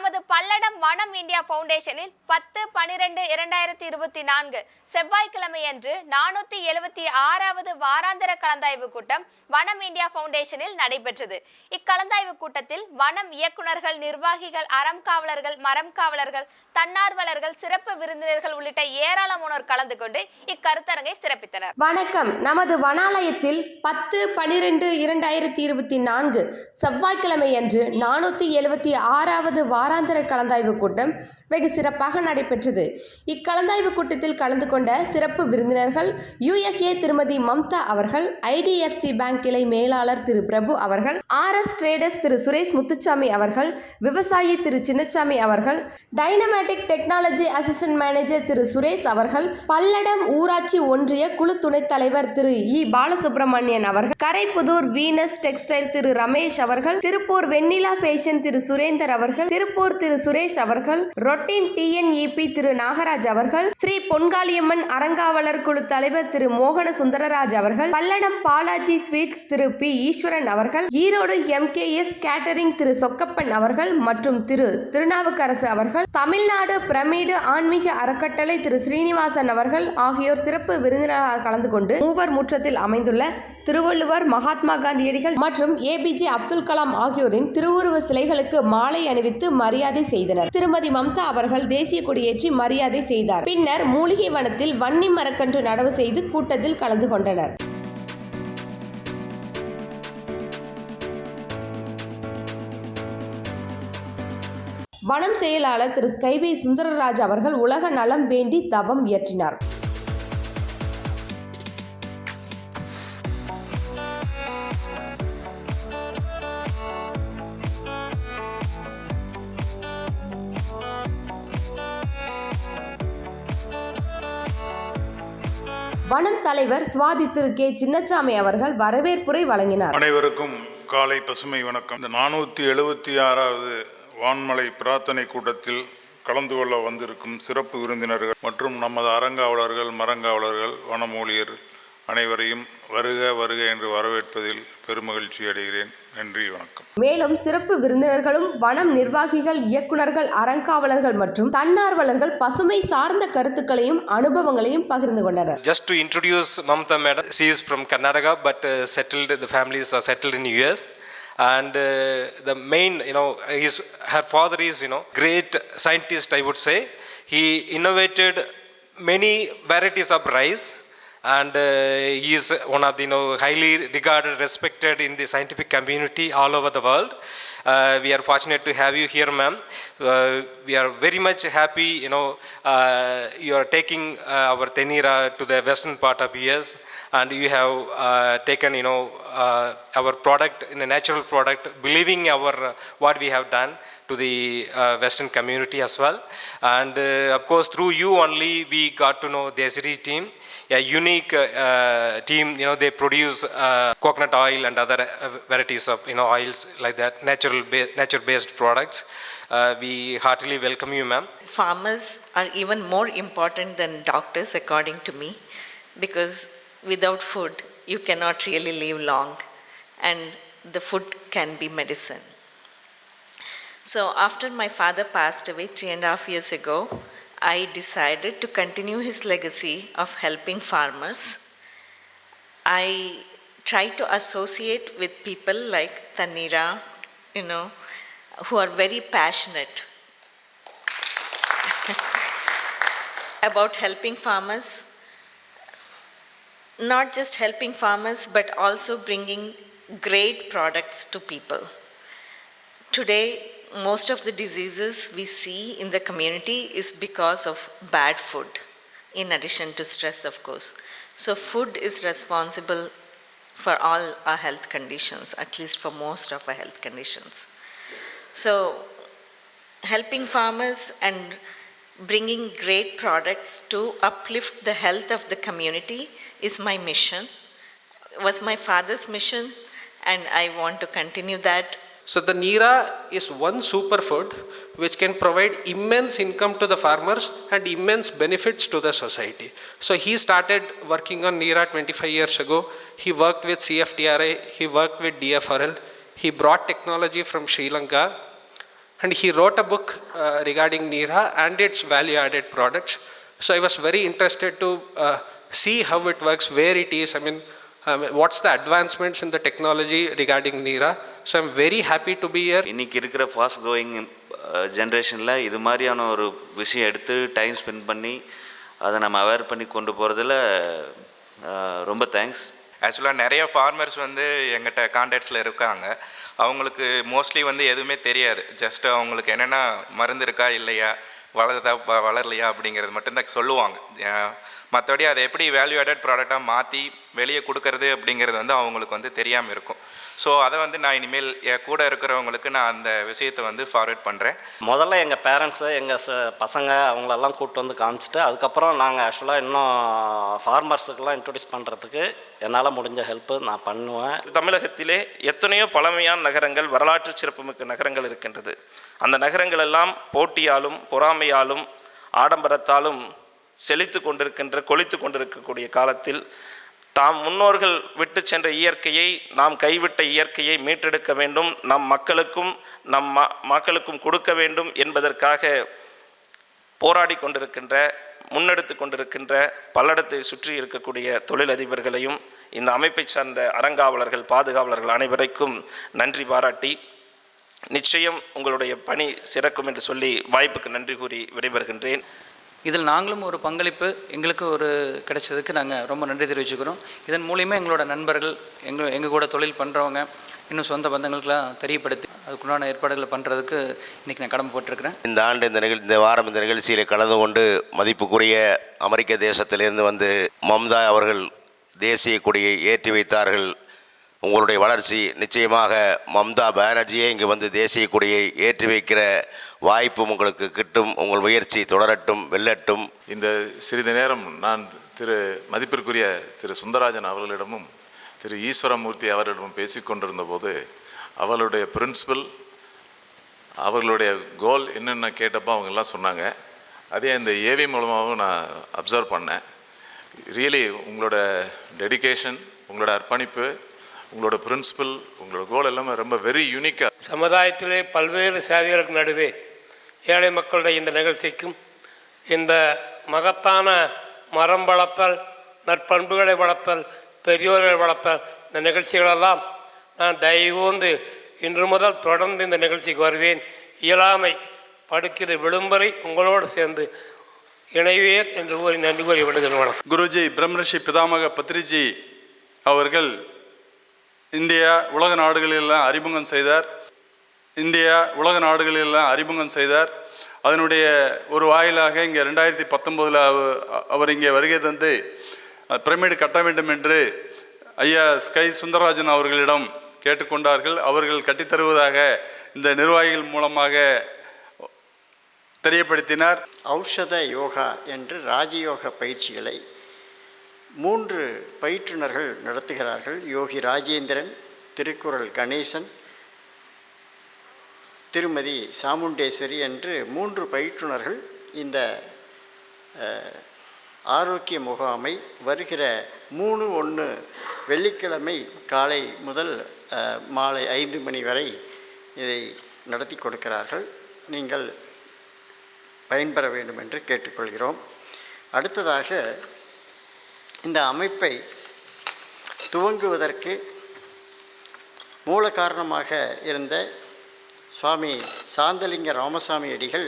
நமது பல்லடம் வனம் இந்தியா பவுண்டேஷனில் பத்து பனிரெண்டு இரண்டாயிரத்தி இருபத்தி நான்கு செவ்வாய்க்கிழமையன்று நானூத்தி எழுபத்தி ஆறாவது வாராந்திர கலந்தாய்வு கூட்டம் வனம் இந்தியா பவுண்டேஷனில் நடைபெற்றது. இக்கலந்தாய்வு கூட்டத்தில் வனம் இயக்குனர்கள் நிர்வாகிகள் அறம் காவலர்கள் மரம் காவலர்கள் தன்னார்வலர்கள் சிறப்பு விருந்தினர்கள் உள்ளிட்ட ஏராளமானோர் கலந்து கொண்டு இக்கருத்தரங்கை சிறப்பித்தனர். வணக்கம். நமது வனாலயத்தில் பத்து பனிரெண்டு இரண்டாயிரத்தி இருபத்தி நான்கு செவ்வாய்க்கிழமையன்று நானூத்தி எழுபத்தி ஆறாவது வாராந்திர கலந்தாய்வு கூட்டம் வெகு சிறப்பாக நடைபெற்றது. இக்கலந்தாய்வு கூட்டத்தில் கலந்து கொண்ட சிறப்பு விருந்தினர்கள் யுஎஸ்ஏ திருமதி மம்தா அவர்கள் ஐடிஎஃப்சி பேங்க் கிளை மேலாளர் திரு பிரபு அவர்கள் ஆர்எஸ் ட்ரேடர்ஸ் திரு சுரேஷ் முத்துச்சாமி அவர்கள் விவசாயி திரு சின்னச்சாமி அவர்கள் dynamatic technology assistant manager Thiru Suresh அவர்கள் பல்லடம் ஊராட்சி ஒன்றிய குழு துணைத் தலைவர் திரு இ. பாலசுப்ரமணியன் அவர்கள் கரைப்புதூர் வீனஸ் டெக்ஸ்டைல் திரு ரமேஷ் அவர்கள் திருப்பூர் வெண்ணிலா ஃபேஷன் திரு சுரேந்தர் அவர்கள் திருப்பூர் திரு சுரேஷ் அவர்கள் ரொட்டீன் டிஎன்இபி திரு நாகராஜ் அவர்கள் ஸ்ரீ பொன்காளியம் அம்மன் அறங்காவலர் குழு தலைவர் திரு மோகன சுந்தரராஜ் அவர்கள் பல்லடம் பாலாஜி ஸ்வீட்ஸ் திரு பி. ஈஸ்வரன் அவர்கள் ஈரோடு எம்கேஎஸ் கேட்டரிங் திரு சொக்கப்பன் அவர்கள் மற்றும் திரு திருநாவுக்கரசு அவர்கள் தமிழ்நாடு பிரமிடு ஆன்மீக அறக்கட்டளை திரு ஸ்ரீனிவாசன் அவர்கள் ஆகியோர் சிறப்பு விருந்தினராக கலந்து கொண்டு மூவர் முற்றத்தில் அமைந்துள்ள திருவள்ளுவர் மகாத்மா காந்தியடிகள் மற்றும் ஏபிஜே அப்துல் கலாம் ஆகியோரின் திருவுருவ சிலைகளுக்கு மாலை அணிவித்து மரியாதை செய்தனர். திருமதி மம்தா அவர்கள் தேசிய கொடியேற்றி மரியாதை செய்தார். பின்னர் மூலிகை வனத்தில் வன்னி மரக்கன்று நடவு செய்து கூட்டத்தில் கலந்து கொண்டனர். வனம் செயலாளர் திரு ஸ்கைபை சுந்தரராஜ் அவர்கள் உலக நலம் வேண்டி தவம் இயற்றினார். வனம் தலைவர் சுவாதி திரு கே. சின்னச்சாமி அவர்கள் வரவேற்புரை வழங்கினார். அனைவருக்கும் காலை பசுமை வணக்கம். இந்த நானூற்றி எழுபத்தி ஆறாவது வான்மலை பிரார்த்தனை கூட்டத்தில் கலந்து கொள்ள வந்திருக்கும் சிறப்பு விருந்தினர்கள் மற்றும் நமது அறங்காவலர்கள் மரங்காவலர்கள் வனமூலியர் அனைவரையும் வருக வருக என்று வரவேற்பதில் பெருமகிழ்ச்சி அடைகிறேன் நன்றி வணக்கம் மேலும் சிறப்பு விருந்தினர்களும் வனம் நிர்வாகிகள் இயக்குனர்கள் அறங்காவலர்கள் மற்றும் தன்னார்வலர்கள் பசுமை சார்ந்த கருத்துக்களையும் அனுபவங்களையும் பகிர்ந்து கொண்டனர் Just to introduce Mamta madam, she is from Karnataka, but uh, settled. The families are settled in US, and uh, the main, you know, his her father is, you know, great scientist. I would say he innovated many varieties of rice, and uh, he is one of the, you know, highly regarded, respected in the scientific community all over the world. Uh, we are fortunate to have you here, ma'am. Uh, we are very much happy, you know, you are taking our Tenira to the western part of US, and you have taken, you know, our product in a natural product, believing our what we have done to the uh, western community as well. And uh, of course, through you only we got to know the SRE team a unique uh, uh, team you know they produce uh, coconut oil and other uh, varieties of you know oils like that natural ba- nature based products uh, we heartily welcome you ma'am farmers are even more important than doctors, according to me, because without food, you cannot really live long, and the food can be medicine. So, after my father passed away three and a half years ago, I decided to continue his legacy of helping farmers. I try to associate with people like Tanira, you know, who are very passionate about helping farmers, not just helping farmers, but also bringing great products to people. Today, most of the diseases we see in the community is because of bad food, in addition to stress, of course. So, food is responsible for all our health conditions, at least for most of our health conditions. So, helping farmers and bringing great products to uplift the health of the community is my mission was my father's mission and i want to continue that So the Nira is one superfood which can provide immense income to the farmers and immense benefits to the society. So he started working on Nira 25 years ago. He worked with CFTRI, he worked with DFRL. He brought technology from Sri Lanka and he wrote a book uh, regarding NERA and its value added products. So I was very interested to uh, see how it works, where it is, I mean, um, what's the advancements in the technology regarding NERA. So I'm very happy to be here. இன்னைக்கு இருக்கிற fast growing ஜென்ரேஷனில் இது மாதிரியான ஒரு விஷயம் எடுத்து time spend பண்ணி அதை நம்ம அவேர் பண்ணி கொண்டு போகிறதுல ரொம்ப தேங்க்ஸ் ஆக்சுவலாக நிறைய ஃபார்மர்ஸ் வந்து எங்கிட்ட கான்டாக்ட்ஸில் இருக்காங்க அவங்களுக்கு மோஸ்ட்லி வந்து எதுவுமே தெரியாது ஜஸ்ட் அவங்களுக்கு என்னென்ன மருந்து இருக்கா இல்லையா வளருதா வ- வளரலையா அப்படிங்கிறது மட்டும்தான் சொல்லுவாங்க. மற்றபடி அதை எப்படி வேல்யூ ஆடட் ப்ராடக்டாக மாற்றி வெளியே கொடுக்கறது அப்படிங்கிறது வந்து அவங்களுக்கு வந்து தெரியாமல் இருக்கும். ஸோ அதை வந்து நான் இனிமேல் என் கூட இருக்கிறவங்களுக்கு நான் அந்த விஷயத்தை வந்து ஃபார்வர்ட் பண்ணுறேன் முதல்ல எங்கள் பேரண்ட்ஸு எங்கள் ச பசங்க அவங்களெல்லாம் கூப்பிட்டு வந்து காமிச்சிட்டு அதுக்கப்புறம் நாங்கள் ஆக்சுவலாக இன்னும் ஃபார்மர்ஸுக்கெல்லாம் இன்ட்ரடியூஸ் பண்ணுறதுக்கு என்னால் முடிஞ்ச ஹெல்ப்பு நான் பண்ணுவேன். தமிழகத்திலே எத்தனையோ பழமையான நகரங்கள் வரலாற்று சிறப்புமிக்க நகரங்கள் இருக்கின்றது. அந்த நகரங்கள் எல்லாம் போட்டியாலும் பொறாமையாலும் ஆடம்பரத்தாலும் செழித்து கொண்டிருக்கின்ற கொளித்து கொண்டிருக்கக்கூடிய காலத்தில் தாம் முன்னோர்கள் விட்டு சென்ற இயற்கையை நாம் கைவிட்ட இயற்கையை மீட்டெடுக்க வேண்டும் நம் மக்களுக்கும் நம் மக்களுக்கும் கொடுக்க வேண்டும் என்பதற்காக போராடி கொண்டிருக்கின்ற முன்னெடுத்து கொண்டிருக்கின்ற பல்லடத்தை சுற்றி இருக்கக்கூடிய தொழிலதிபர்களையும் இந்த அமைப்பை சார்ந்த அறங்காவலர்கள் பாதுகாவலர்கள் அனைவரைக்கும் நன்றி பாராட்டி நிச்சயம் உங்களுடைய பணி சிறக்கும் என்று சொல்லி வாய்ப்புக்கு நன்றி கூறி விடைபெறுகின்றேன். இதில் நாங்களும் ஒரு பங்களிப்பு எங்களுக்கு ஒரு கிடைச்சதுக்கு நாங்கள் ரொம்ப நன்றி தெரிவிச்சுக்கிறோம். இதன் மூலிமா எங்களோட நண்பர்கள் எங்கள் எங்கள் கூட தொழில் பண்ணுறவங்க இன்னும் சொந்த பந்தங்களுக்கெல்லாம் தெரியப்படுத்தி அதுக்குண்டான ஏற்பாடுகளை பண்ணுறதுக்கு இன்றைக்கி நான் கடமைப்பட்டிருக்கிறேன் இந்த ஆண்டு இந்த நிகழ் இந்த வாரம் இந்த நிகழ்ச்சியில் கலந்து கொண்டு மதிப்புக்குரிய அமெரிக்க தேசத்திலிருந்து வந்து மம்தா அவர்கள் தேசிய கொடியை ஏற்றி வைத்தார்கள். உங்களுடைய வளர்ச்சி நிச்சயமாக மம்தா பானர்ஜியே இங்கு வந்து தேசிய கொடியை ஏற்றி வைக்கிற வாய்ப்பும் உங்களுக்கு கிட்டும். உங்கள் முயற்சி தொடரட்டும் வெல்லட்டும். இந்த சிறிது நேரம் நான் திரு மதிப்பிற்குரிய திரு சுந்தரராஜன் அவர்களிடமும் திரு ஈஸ்வரமூர்த்தி அவர்களிடமும் பேசிக்கொண்டிருந்த போது அவர்களுடைய பிரின்சிபல் அவர்களுடைய கோல் என்னென்ன கேட்டப்போ அவங்க எல்லாம் சொன்னாங்க. அதே இந்த ஏவி மூலமாகவும் நான் அப்சர்வ் பண்ணேன். ரியலி உங்களோட டெடிகேஷன் உங்களோட அர்ப்பணிப்பு உங்களோட பிரின்சிபல் உங்களோட கோல் எல்லாமே ரொம்ப வெரி யூனிக்காக சமுதாயத்திலே பல்வேறு சேவைகளுக்கு நடுவே ஏழை மக்களுடைய இந்த நிகழ்ச்சிக்கும் இந்த மகத்தான மரம் வளர்த்தல் நற்பண்புகளை வளர்த்தல் பெரியோர்களை வளர்த்தல் இந்த நிகழ்ச்சிகளெல்லாம் நான் தயவுந்து இன்று முதல் தொடர்ந்து இந்த நிகழ்ச்சிக்கு வருவேன். இயலாமை படுக்கிற விடும்பரை உங்களோடு சேர்ந்து இணைவேன் என்று கூறி நன்றி கூறி விடுகிறேன் குருஜி பிரம்மரிஷி பிதாமக பத்ரிஜி அவர்கள் இந்தியா உலக நாடுகளிலெல்லாம் அறிமுகம் செய்தார். இந்தியா உலக நாடுகளிலெல்லாம் அறிமுகம் செய்தார். அதனுடைய ஒரு வாயிலாக இங்கே ரெண்டாயிரத்தி பத்தொம்போதில் அவர் இங்கே வருகை தந்து பிரமிடு கட்ட வேண்டும் என்று ஐயா ஸ்கை சுந்தரராஜன் அவர்களிடம் கேட்டுக்கொண்டார்கள். அவர்கள் கட்டித்தருவதாக இந்த நிர்வாகிகள் மூலமாக தெரியப்படுத்தினார். ஔஷத யோகா என்று ராஜயோக பயிற்சிகளை மூன்று பயிற்றுனர்கள் நடத்துகிறார்கள். யோகி ராஜேந்திரன் திருக்குறள் கணேசன் திருமதி சாமுண்டேஸ்வரி என்று மூன்று பயிற்றுனர்கள் இந்த ஆரோக்கிய முகாமை வருகிற மூணு ஒன்று வெள்ளிக்கிழமை காலை முதல் மாலை ஐந்து மணி வரை இதை நடத்தி கொடுக்கிறார்கள். நீங்கள் பயன்பெற வேண்டும் என்று கேட்டுக்கொள்கிறோம். அடுத்ததாக இந்த அமைப்பை துவங்குவதற்கு மூல காரணமாக இருந்த சுவாமி சாந்தலிங்க ராமசாமி அடிகள்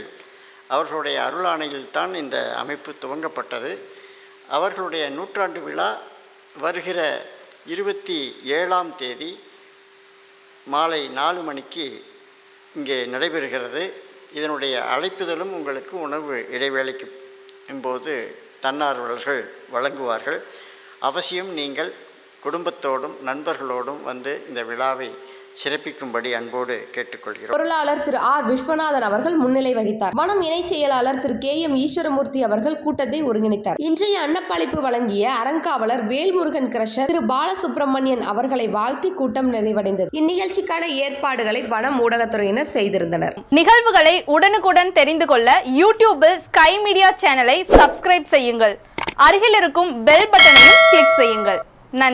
அவர்களுடைய அருளாணையில்தான் இந்த அமைப்பு துவங்கப்பட்டது. அவர்களுடைய நூற்றாண்டு விழா வருகிற இருபத்தி ஏழாம் தேதி மாலை நாலு மணிக்கு இங்கே நடைபெறுகிறது. இதனுடைய அழைப்புதலும் உங்களுக்கு உணவு இடைவேளைக்கு போது தன்னார்வலர்கள் வழங்குவார்கள். அவசியம் நீங்கள் குடும்பத்தோடும் நண்பர்களோடும் வந்து இந்த விழாவை சிறப்பிக்கும்படி அன்போடு கேட்டுக்கொள்கிறோம். பொருளாளர் திரு ஆர். விஸ்வநாதன் அவர்கள் முன்னிலை வகித்தார். வனம் இணைச் செயலாளர் திரு கே. எம். ஈஸ்வரமூர்த்தி அவர்கள் கூட்டத்தை ஒருங்கிணைத்தார். இன்றைய அன்னப்பளிப்பு வழங்கிய அறங்காவலர் வேல்முருகன் கிரஷர் திரு பாலசுப்ரமணியன் அவர்களை வாழ்த்தி கூட்டம் நிறைவடைந்தது. இந்நிகழ்ச்சிக்கான ஏற்பாடுகளை வனம் ஊடகத்துறையினர் செய்திருந்தனர். நிகழ்வுகளை உடனுக்குடன் தெரிந்து கொள்ள யூடியூபில் ஸ்கை மீடியா சேனலை சப்ஸ்கிரைப் செய்யுங்கள். அருகில் இருக்கும் பெல் பட்டனையும் கிளிக் செய்யுங்கள். நன்றி.